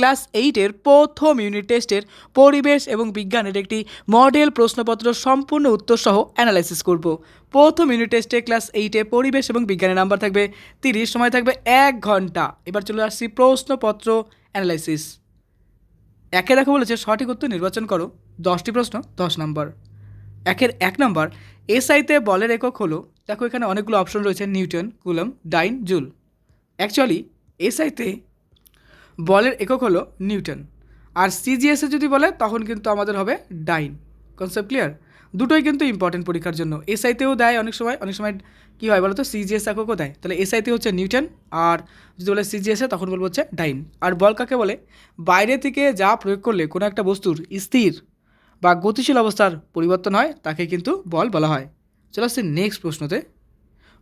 Class এইটের প্রথম unit টেস্টের পরিবেশ এবং বিজ্ঞানের একটি মডেল প্রশ্নপত্র সম্পূর্ণ উত্তর সহ অ্যানালাইসিস করব। প্রথম ইউনিট টেস্টে ক্লাস এইটে পরিবেশ এবং বিজ্ঞানের নাম্বার থাকবে তিরিশ, সময় থাকবে এক ঘণ্টা। এবার চলে আসছি প্রশ্নপত্র অ্যানালাইসিস একে দেখো বলেছে, সঠিক উত্তর নির্বাচন করো। দশটি প্রশ্ন, দশ নম্বর একের এক নম্বর এসআইতে বলের একক হলো, দেখো এখানে অনেকগুলো অপশন রয়েছে, newton, coulomb, dyne, joule. Actually এসআইতে বলের একক হলো নিউটন। আর সিজিএসে যদি বলে, তখন কিন্তু আমাদের হবে ডাইন। কনসেপ্ট ক্লিয়ার দুটোই কিন্তু ইম্পর্টেন্ট পরীক্ষার জন্য। এসআইতেও দেয় অনেক সময়। অনেক সময় কী হয় বলো তো সিজিএস এককও দেয়। তাহলে এসআইতে হচ্ছে নিউটন। আর যদি বলে সিজিএসে তখন বলব হচ্ছে ডাইন। আর বল কাকে বলে? বাইরে থেকে যা প্রয়োগ করলে কোনো একটা বস্তুর স্থির বা গতিশীল অবস্থার পরিবর্তন হয়, তাকে কিন্তু বল বলা হয়। চলে আসছে নেক্সট প্রশ্নতে।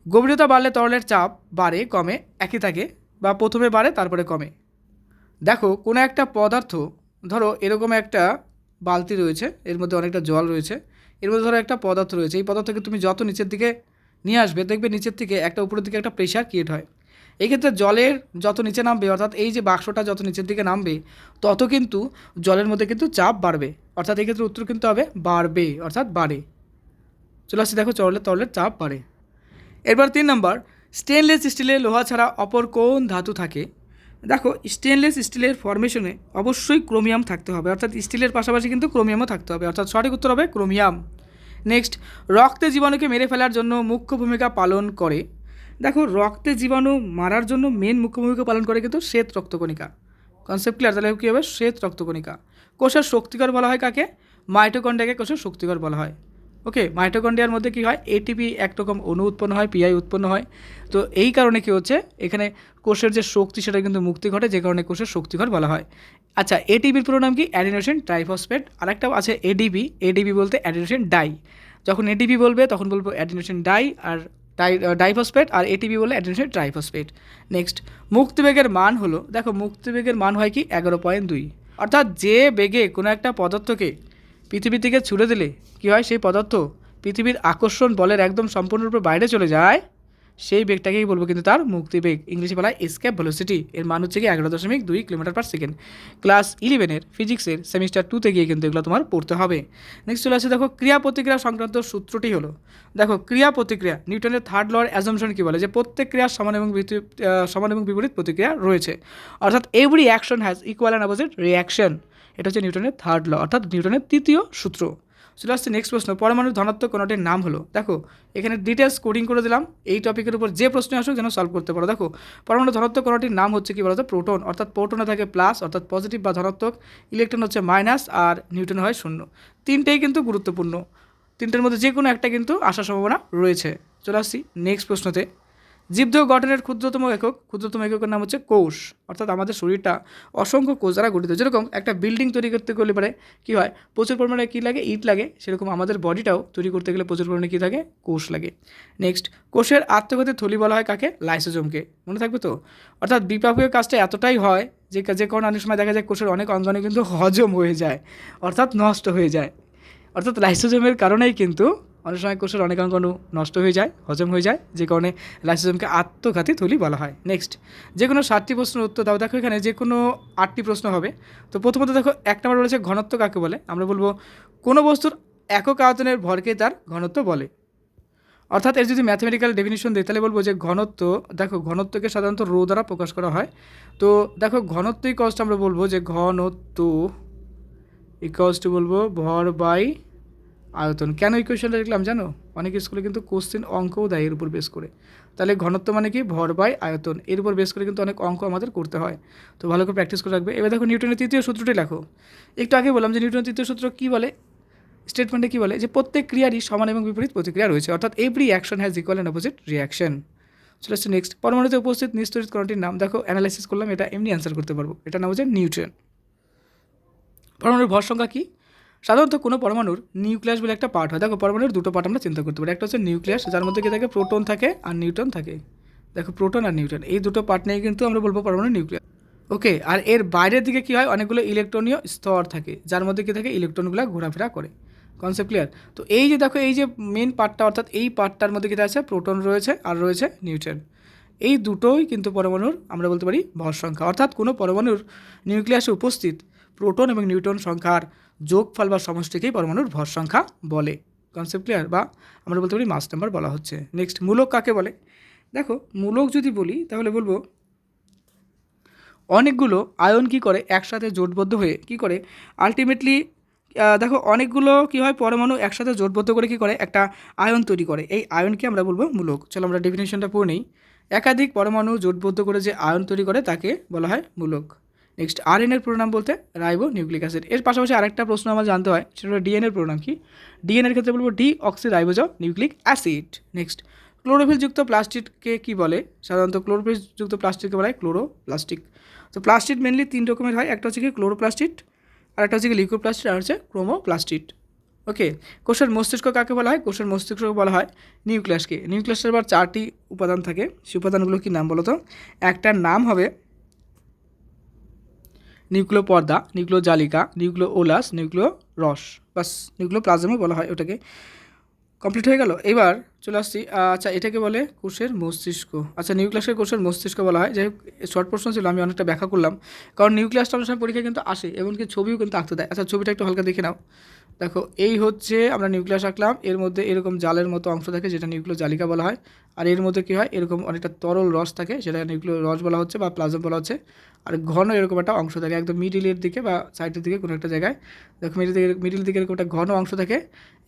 গভীরতা বাড়লে তরলের চাপ বাড়ে, কমে, একই থাকে বা প্রথমে বাড়ে, তারপরে কমে। দেখো, কোনো একটা পদার্থ, ধরো এরকম একটা বালতি রয়েছে, এর মধ্যে অনেকটা জল রয়েছে, এর মধ্যে ধরো একটা পদার্থ রয়েছে, এই পদার্থকে তুমি যত নিচের দিকে নিয়ে আসবে, দেখবে নিচের থেকে একটা উপরের দিকে একটা প্রেশার ক্রিয়েট হয়। এই ক্ষেত্রে জলের যত নিচে নামবে, অর্থাৎ এই যে বাক্সটা যত নিচের দিকে নামবে, তত কিন্তু জলের মধ্যে কিন্তু চাপ বাড়বে। অর্থাৎ এই ক্ষেত্রে উত্তর কিন্তু হবে, বাড়বে, অর্থাৎ বাড়ে। চলে আসছে, দেখো চলের তরলের চাপ বাড়ে। এরপর তিন নম্বর স্টেনলেস স্টিলে লোহা ছাড়া অপর কোন ধাতু থাকে? দেখো স্টেনলেস স্টিলের ফরমেশনে অবশ্যই ক্রোমিয়াম থাকতে হবে। অর্থাৎ স্টিলের পাশাপাশি কিন্তু ক্রোমিয়ামও থাকতে হবে। অর্থাৎ সঠিক উত্তর হবে ক্রোমিয়াম নেক্সট রক্তে জীবাণুকে মেরে ফেলার জন্য মুখ্য ভূমিকা পালন করে। দেখো, রক্তে জীবাণু মারার জন্য মেন মুখ্য ভূমিকা পালন করে কিন্তু শ্বেত রক্তকণিকা। কনসেপ্ট ক্লিয়ার তাহলে কী হবে? শ্বেত রক্তকণিকা। কোষের শক্তিকর বলা হয় কাকে? মাইটোকন্ডিয়াকে কোষের শক্তিকর বলা হয়। ওকে মাইটোকন্ডিয়ার মধ্যে কী হয়? এটিপি একরকম অণু উৎপন্ন হয় পিআই উৎপন্ন হয়। তো এই কারণে কী হচ্ছে? এখানে কোষের যে শক্তি সেটা কিন্তু মুক্তি ঘটে, যে কারণে কোষের শক্তিকর বলা হয়। আচ্ছা এটিপির পুরো নাম কি? অ্যাডিনোসিন ট্রাইফসফেট আরেকটা আছে এডিপি এডিপি বলতে অ্যাডিনোসিন ডাই যখন এডিপি বলবে, তখন বলব অ্যাডিনোসিন ডাই আর ডাই ডাইফসফেট আর এটিপি বলে অ্যাডিনোসিন ট্রাইফসফেট নেক্সট মুক্তিবেগের মান হলো, দেখো মুক্তিবেগের মান হয় কি? এগারো পয়েন্ট দুই। অর্থাৎ যে বেগে কোনো একটা পদার্থকে পৃথিবী থেকে ছুড়ে দিলে কী হয় সেই পদার্থ পৃথিবীর আকর্ষণ বলের একদম সম্পূর্ণরূপে বাইরে চলে যায়? সেই বেগটাকেই বলব কিন্তু তার মুক্তিবেগ ইংলিশে বলা হয় এসকেপ ভেলোসিটি এর মান হচ্ছে কি এগারো দশমিক দুই কিলোমিটার পার সেকেন্ড ক্লাস ইলেভেনের ফিজিক্সের সেমিস্টার টুতে গিয়ে কিন্তু এগুলো তোমার পড়তে হবে। নেক্সট চলে আসে দেখো ক্রিয়া প্রতিক্রিয়া সংক্রান্ত সূত্রটি হলো, দেখো ক্রিয়া প্রতিক্রিয়া, নিউটনের থার্ড লর অ্যাজমশন কী বলে? যে প্রত্যেক ক্রিয়ার সমান এবং সমান এবং বিপরীত প্রতিক্রিয়া রয়েছে। অর্থাৎ every action has equal and opposite reaction এটা হচ্ছে নিউটনের থার্ড ল অর্থাৎ নিউটনের তৃতীয় সূত্র। চলে আসছে নেক্সট প্রশ্ন, পরমাণুর ধনাত্মক কোনটির নাম হলো। দেখো, এখানে ডিটেলস কোডিং করে দিলাম, এই টপিকের উপর যে প্রশ্ন আসুক যেন সলভ করতে পারো। দেখো পরমাণু ধনাত্মক কোনটির নাম হচ্ছে কি বলতো? প্রোটন অর্থাৎ প্রোটনে থাকে প্লাস অর্থাৎ পজিটিভ বা ধনাত্মক ইলেকট্রন হচ্ছে মাইনাস আর নিউটন হয় শূন্য। তিনটেই কিন্তু গুরুত্বপূর্ণ। তিনটের মধ্যে যে কোনো একটা কিন্তু আসার সম্ভাবনা রয়েছে। চলে আসছি নেক্সট প্রশ্নতে। জীবদেহ গঠনের ক্ষুদ্রতম একক, ক্ষুদ্রতম এককের নাম হচ্ছে কোষ। অর্থাৎ আমাদের শরীরটা অসংখ্য কোষ দ্বারা গঠিত। যেরকম একটা বিল্ডিং তৈরি করতে গেলে পারে কী হয়? প্রচুর পরিমাণে কী লাগে? ইট লাগে। সেরকম আমাদের বডিটাও তৈরি করতে গেলে প্রচুর পরিমাণে কী থাকে? কোষ লাগে। নেক্সট কোষের আত্মঘাতী থলি বলা হয় কাকে? লাইসোজোমকে মনে থাকবে তো? অর্থাৎ বিপাকীয় কাজটা এতটাই হয় যে যে কারণে অনেক সময় দেখা যায় কোষের অনেক অঙ্গাণু কিন্তু হজম হয়ে যায়। অর্থাৎ নষ্ট হয়ে যায়। অর্থাৎ লাইসোজোমের কারণেই কিন্তু অনেক সময় কোষের অনেক অঙ্গাণু নষ্ট হয়ে যায়, হজম হয়ে যায়, যে কারণে লাইসোজোমকে আত্মঘাতী থলি বলা হয়। নেক্সট যে কোনো সাতটি প্রশ্নের উত্তর দাও। দেখো এখানে যে কোনো আটটি প্রশ্ন হবে। তো প্রথমত দেখো, এক নম্বর বলেছে ঘনত্ব কাকে বলে? আমরা বলব, কোনো বস্তুর একক আয়তনের ভরকে তার ঘনত্ব বলে। অর্থাৎ এর যদি ম্যাথমেটিক্যাল ডেফিনিশন দিই, তাহলে বলব যে ঘনত্ব, দেখো ঘনত্বকে সাধারণত রো দ্বারা প্রকাশ করা হয়। তো দেখো ঘনত্ব ইকস্ট আমরা বলব যে ঘনত্ব ইকস্ট বলব ভর বাই আয়তন। কেন ইকুয়েশনটা লিখলাম জানো? অনেক স্কুলে কিন্তু কোশ্চেন অঙ্কও দেয় এর উপর বেস করে। তাহলে ঘনত্ব মানে কি? ভর বাই আয়তন। এর উপর বেস করে কিন্তু অনেক অঙ্ক আমাদের করতে হয়। তো ভালো করে প্র্যাকটিস করে রাখবে। এবার দেখো নিউটনের তৃতীয় সূত্রটি লেখো। একটু আগে বললাম যে নিউটনের তৃতীয় সূত্র কী বলে? স্টেটমেন্টে কী বলে? যে প্রত্যেক ক্রিয়ারই সমান এবং বিপরীত প্রতিক্রিয়া রয়েছে। অর্থাৎ every action has equal and opposite reaction চলে আসছে নেক্সট পরমাণুতে উপস্থিত নিস্তরিত কণাটির নাম দেখো। অ্যানালাইসিস করলাম, এটা এমনি অ্যান্সার করতে পারব। এটা নাম হচ্ছে নিউট্রিয়ন পরমাণুর ভর সংখ্যা কী? সাধারণত কোনো পরমাণুর নিউক্লিয়াস বলে একটা পার্ট হয়। দেখো, পরমাণুর দুটো পার্ট আমরা চিন্তা করতে পারি। একটা হচ্ছে নিউক্লিয়াস, যার মধ্যে কি থাকে? প্রোটন থাকে আর নিউট্রন থাকে। দেখো, প্রোটন আর নিউট্রন, এই দুটো পার্ট নিয়ে কিন্তু আমরা বলব পরমাণু নিউক্লিয়াস। ওকে আর এর বাইরের দিকে কী হয়? অনেকগুলো ইলেকট্রনীয় স্তর থাকে, যার মধ্যে কী থাকে? ইলেকট্রনগুলো ঘোরাফেরা করে। কনসেপ্ট ক্লিয়ার তো এই যে দেখো, এই যে মেন পার্টটা অর্থাৎ এই পার্টটার মধ্যে কী আছে? প্রোটন রয়েছে আর রয়েছে নিউট্রন। এই দুটোই কিন্তু পরমাণুর, আমরা বলতে পারি ভর সংখ্যা। অর্থাৎ কোনো পরমাণুর নিউক্লিয়াসে উপস্থিত প্রোটন এবং নিউট্রন সংখ্যার যোগফল বা সমষ্টিকেই পরমাণুর ভর সংখ্যা বলে। কনসেপ্ট ক্লিয়ার বা আমরা বলতে পারি মাস নাম্বার বলা হচ্ছে। নেক্সট মূলক কাকে বলে? দেখো, মূলক যদি বলি, তাহলে বলব, অনেকগুলো আয়ন কি করে একসাথে জোটবদ্ধ হয়ে কি করে? আলটিমেটলি দেখো, অনেকগুলো কি হয়? পরমাণু একসাথে জোটবদ্ধ করে কি করে? একটা আয়ন তৈরি করে। এই আয়নকে আমরা বলব মূলক। চলো আমরা ডেফিনেশনটা পড়ে নিই। একাধিক পরমাণু জোটবদ্ধ করে যে আয়ন তৈরি করে, তাকে বলা হয় মূলক। নেক্সট আর এর প্রোনাম বলতে রাইবো নিউক্লিক অ্যাসিড। এর পাশাপাশি আরেকটা প্রশ্ন আমার জানতে হয়, সেটা হলো ডিএনএর প্রোনাম কি? ডিএনএর ক্ষেত্রে বলব deoxyribose nucleic acid. Next ক্লোরোফিলযুক্ত প্লাস্টিককে কি বলে? সাধারণত ক্লোরোফিলযুক্ত প্লাস্টিককে বলা হয় ক্লোরো প্লাস্টিক তো প্লাস্টিক মেনলি তিন রকমের হয়, একটা হচ্ছে কি ক্লোরোপ্লাস্টিক আর একটা হচ্ছে কি লিকোপ্লাস্টিক আর হচ্ছে ক্রোমো ক্রোমোপ্লাস্টিক ওকে কোষের মস্তিষ্ক কাকে বলা হয়? কোষের মস্তিষ্ক বলা হয় নিউক্লিয়াসকে। নিউক্লিয়াসের আবার চারটি উপাদান থাকে সেই উপাদানগুলো কি নাম বলো তো? একটার নাম হবে নিউক্লিয় পর্দা নিউক্লিয় জালিকা নিউক্লিয় ওলাস নিউক্লিয় রস বাস নিউক্লিয় প্লাজমও বলা হয় ওটাকে। কমপ্লিট হয়ে গেল। এবার চলে আসছি আচ্ছা এটাকে বলে কোষের মস্তিষ্ক। আচ্ছা নিউক্লিয়াসকে কোষের মস্তিষ্ক বলা হয়। যাই শর্ট প্রশ্ন ছিল, আমি অনেকটা ব্যাখ্যা করলাম। কারণ নিউক্লিয়াসটা অনেক সময় পরীক্ষায় কিন্তু আসে, এমনকি ছবিও কিন্তু আঁকতে দেয়। আচ্ছা ছবিটা একটু হালকা দেখে নাও। দেখো, এই হচ্ছে আমরা নিউক্লিয়াস আঁকলাম। এর মধ্যে এরকম জালের মতো অংশ থাকে যেটা নিউক্লিয় জালিকা বলা হয়। আর এর মধ্যে কী হয়? এরকম অনেকটা তরল রস থাকে সেটা নিউক্লিয় রস বলা হচ্ছে বা প্লাজম বলা হচ্ছে। আর ঘন এরকম একটা অংশ থাকে, একদম মিডিলের দিকে বা সাইডের দিকে কোনো একটা জায়গায়। দেখো মিডিল দিকে মিডিল দিকে এরকম একটা ঘন অংশ থাকে।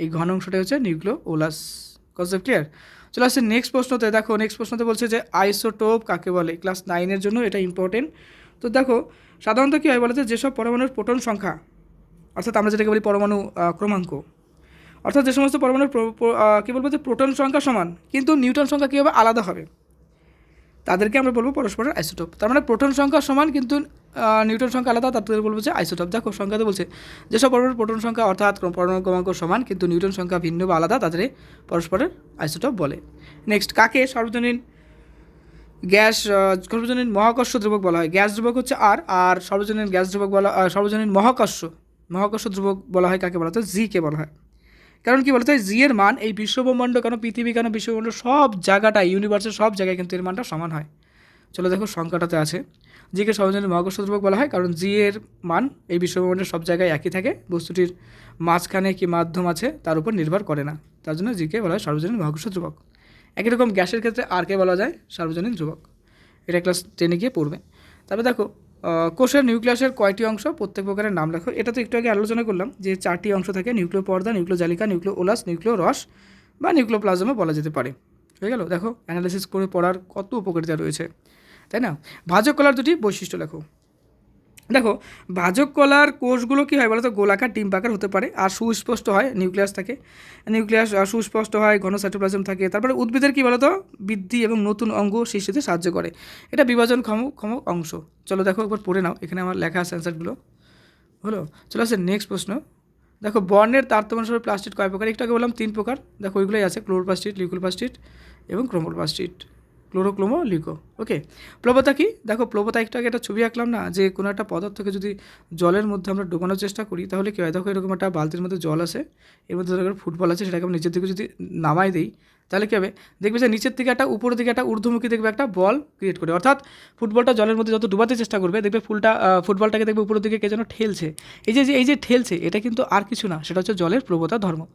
এই ঘন অংশটা হচ্ছে নিউক্লিয় ওলাস কনসেপ্ট ক্লিয়ার চলে আসছে নেক্সট প্রশ্নতে। দেখো নেক্সট প্রশ্নতে বলছে যে আইসোটোপ কাকে বলে? ক্লাস নাইনের জন্য এটা ইম্পর্টেন্ট তো দেখো, সাধারণত কী হয় বলতে? যেসব পরমাণুর প্রোটন সংখ্যা অর্থাৎ আমরা যেটাকে বলি পরমাণু ক্রমাঙ্ক। অর্থাৎ যে সমস্ত পরমাণুর প্র- প্র- কী বলব যে প্রোটন সংখ্যা সমান, কিন্তু নিউটন সংখ্যা কী হবে? আলাদা হবে। তাদেরকে আমরা বলব পরস্পরের আইসোটোপ। তার মানে প্রোটন সংখ্যা সমান, কিন্তু নিউটন সংখ্যা আলাদা তাদের বলব যে আইসোটোপ। দেখো, সংখ্যাতে বলছে, যেসব পরমাণুর প্রোটন সংখ্যা, অর্থাৎ পরমাণু ক্রমাঙ্ক সমান, কিন্তু নিউটন সংখ্যা ভিন্ন বা আলাদা, তাদের পরস্পরের আইসোটোপ বলে। নেক্সট কাকে সর্বজনীন গ্যাস সর্বজনীন মহাকর্ষ ধ্রুবক বলা হয়? গ্যাস ধ্রুবক হচ্ছে আর আর সর্বজনীন গ্যাস ধ্রুবক বলা সর্বজনীন মহাকর্ষ। মহাকর্ষ ধ্রুবক বলা হয়, কাকে বলা হয়? জি কে বলা হয়। কারণ কি বলতো? জি এর মান, এই বিশ্বব্রহ্মাণ্ড কেন, পৃথিবী কেন, বিশ্বব্রহ্মাণ্ড সব জায়গাটায় ইউনিভার্সের সব জায়গায় কিন্তু এর মানটা সমান হয়। চলো দেখো সংখ্যাটাতে আছে। জিকে সর্বজনীন মহাকর্ষ ধ্রুবক বলা হয়, কারণ জি এর মান এই বিশ্বব্রহ্মাণ্ডের সব জায়গায় একই থাকে। বস্তুটির মাঝখানে কি মাধ্যম আছে, তার উপর নির্ভর করে না। তার জন্য জিকে বলা হয় সর্বজনীন মহাকর্ষ ধ্রুবক। একই রকম গ্যাসের ক্ষেত্রে আরকে বলা যায় সর্বজনীন ধ্রুবক। এটা ক্লাস টেনে গিয়ে পড়বে। তারপরে দেখো কোষের নিউক্লিয়াসের কয়টি অংশ? প্রত্যেক প্রকারের নাম লেখো। এটা তো একটু আগে আলোচনা করলাম যে চারটি অংশ থাকে নিউক্লিয় পর্দা নিউক্লিয় জালিকা নিউক্লিয় ওলাস নিউক্লিয় রস বা নিউক্লিয় প্লাজমা বলা যেতে পারে। হয়ে গেল? দেখো অ্যানালিসিস করে পড়ার কত উপকারিতা রয়েছে। তাই না? ভাজক কলার দুটি বৈশিষ্ট্য লেখো। দেখো ভাজক কলার কোষগুলো কী হয় বলো তো গোলাকার ডিম্বাকার হতে পারে আর সুস্পষ্ট হয় নিউক্লিয়াস থাকে। নিউক্লিয়াস সুস্পষ্ট হয় ঘন সাইটোপ্লাজম থাকে। তারপরে উদ্ভিদের কী বলতো? বৃদ্ধি এবং নতুন অঙ্গ সৃষ্টিতে সাহায্য করে। এটা বিভাজন ক্ষম ক্ষম অংশ। চলো দেখো, একবার পড়ে নাও। এখানে আমার লেখা আছে অ্যান্সারগুলো হলো? চলো আসে নেক্সট প্রশ্ন। দেখো, বর্ণের তারতম্য অনুসারে প্লাস্টিক কয় প্রকার? একটু আগে বললাম তিন প্রকার। দেখো, ওইগুলোই আছে। ক্লোরোপ্লাস্টিক লিকুলপ্লাস্টিক এবং ক্রোমোপ্লাস্টিক ক্লোরোক্লোমো লিকো ওকে, প্লবতা কি? দেখো, প্লবতা একটু আগে একটা ছবি আঁকলাম না, যে কোনো একটা পদার্থকে যদি জলের মধ্যে আমরা ডোবানোর চেষ্টা করি, তাহলে কী হয়? দেখো, এরকম একটা বালতির মধ্যে জল আছে এর মধ্যে ধরো ফুটবল আছে, সেটাকে আমরা নিচের দিকে যদি নামাই দিই, তাহলে কী হবে? দেখবে যে নিচের দিকে একটা, উপরের দিকে একটা, ঊর্ধ্বমুখী দেখবে একটা বল ক্রিয়েট করে। অর্থাৎ ফুটবলটা জলের মধ্যে যত ডুবাতে চেষ্টা করবে, দেখবে ফুলটা ফুটবলটাকে দেখবে উপরের দিকে কে যেন ঠেলছে। এই যে যে- এই যে ঠেলছে, এটা কিন্তু আর কিছু না, সেটা হচ্ছে জলের প্রবতা ধর্ম।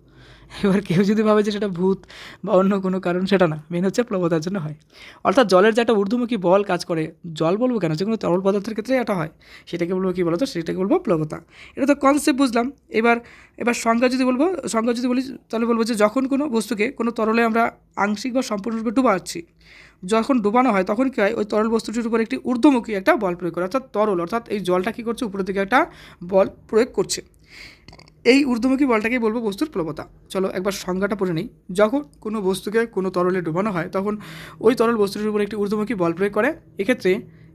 এবার কেউ যদি ভাবে যে সেটা ভূত বা অন্য কোনো কারণ, সেটা না। মেন হচ্ছে প্লবতার জন্য হয়। অর্থাৎ জলের যে একটা ঊর্ধ্বমুখী বল কাজ করে, জল বলব কেন? যে কোনো তরল পদার্থের ক্ষেত্রে এটা হয়। সেটাকে বলব কী বলতো? সেটাকে বলব প্লবতা। এটা তো কনসেপ্ট বুঝলাম। এবার এবার সংজ্ঞা যদি বলব, সংজ্ঞা যদি বলি, তাহলে বলব যে যখন কোনো বস্তুকে, কোনো তরলে আমরা আংশিক বা সম্পূর্ণরূপে ডুবাচ্ছি যখন ডুবানো হয়, তখন কী হয়? ওই তরল বস্তুটির উপর একটি ঊর্ধ্বমুখী একটা বল প্রয়োগ করে। অর্থাৎ তরল, অর্থাৎ এই জলটা কী করছে? উপরের দিকে একটা বল প্রয়োগ করছে। এই ঊর্ধ্বমুখী বলটাকেই বলব বস্তুর প্রবতা চলো একবার সংজ্ঞাটা পড়ে নিই। যখন কোনো বস্তুকে কোনো তরলে ডুবানো হয়, তখন ওই তরল বস্তুটির উপর একটি ঊর্ধ্বমুখী বল প্রয়োগ করে। এক্ষেত্রে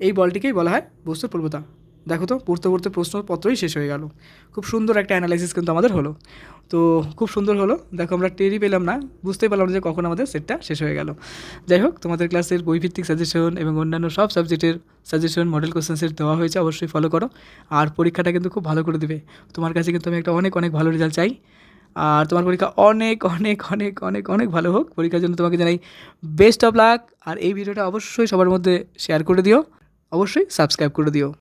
এই বলটিকেই বলা হয় বস্তুর প্লবতা দেখো তো, পড়তে পড়তে প্রশ্নপত্রই শেষ হয়ে গেল। খুব সুন্দর একটা অ্যানালাইসিস কিন্তু আমাদের হলো। তো খুব সুন্দর হলো। দেখো, আমরা টেরি পেলাম না, বুঝতেই পারলাম না যে কখন আমাদের সেটটা শেষ হয়ে গেল। যাই হোক, তোমাদের ক্লাসের বইভিত্তিক সাজেশন এবং অন্যান্য সব সাবজেক্টের সাজেশন মডেল কোশ্চেন সেট দেওয়া হয়েছে, অবশ্যই ফলো করো। আর পরীক্ষাটা কিন্তু খুব ভালো করে দেবে। তোমার কাছে কিন্তু আমি একটা অনেক অনেক ভালো রেজাল্ট চাই। আর তোমার পরীক্ষা অনেক অনেক অনেক অনেক অনেক ভালো হোক। পরীক্ষার জন্য তোমাকে জানাই বেস্ট অফ লাক আর এই ভিডিওটা অবশ্যই সবার মধ্যে শেয়ার করে দিও। অবশ্যই সাবস্ক্রাইব করে দিও।